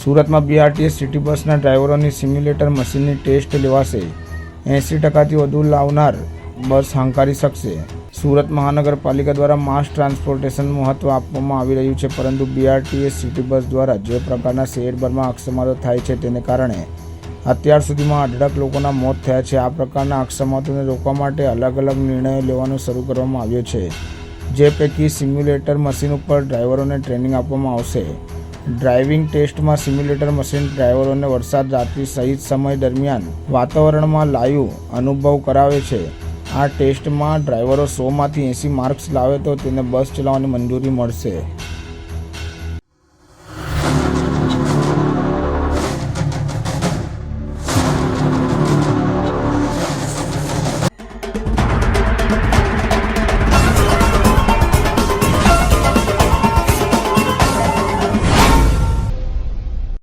સુરતમાં BRTS city બસના ડ્રાઈવરોની simulator મશીનની ટેસ્ટ લેવાશે. એંસી ટકાથી વધુ લાવનાર બસ હાંકારી શકશે. સુરત મહાનગરપાલિકા દ્વારા માસ ટ્રાન્સપોર્ટેશન મહત્વ આપવામાં આવી રહ્યું છે, પરંતુ બીઆરટીએસ સિટી બસ દ્વારા જે પ્રકારના શહેરભરમાં અકસ્માતો થાય છે તેને કારણે અત્યાર સુધીમાં અઢળક લોકોના મોત થયા છે. આ પ્રકારના અકસ્માતોને રોકવા માટે અલગ અલગ નિર્ણયો લેવાનું શરૂ કરવામાં આવ્યો છે, જે પૈકી સિમ્યુલેટર મશીન ઉપર ડ્રાઈવરોને ટ્રેનિંગ આપવામાં આવશે. ડ્રાઇવિંગ ટેસ્ટમાં સિમ્યુલેટર મશીન ડ્રાઈવરોને વરસાદ રાત્રિ સહિત સમય દરમિયાન વાતાવરણમાં લાઈવ અનુભવ કરાવે છે. આ ટેસ્ટમાં ડ્રાઈવરો સોમાંથી એંસી માર્ક્સ લાવે તો તેને બસ ચલાવવાની મંજૂરી મળશે.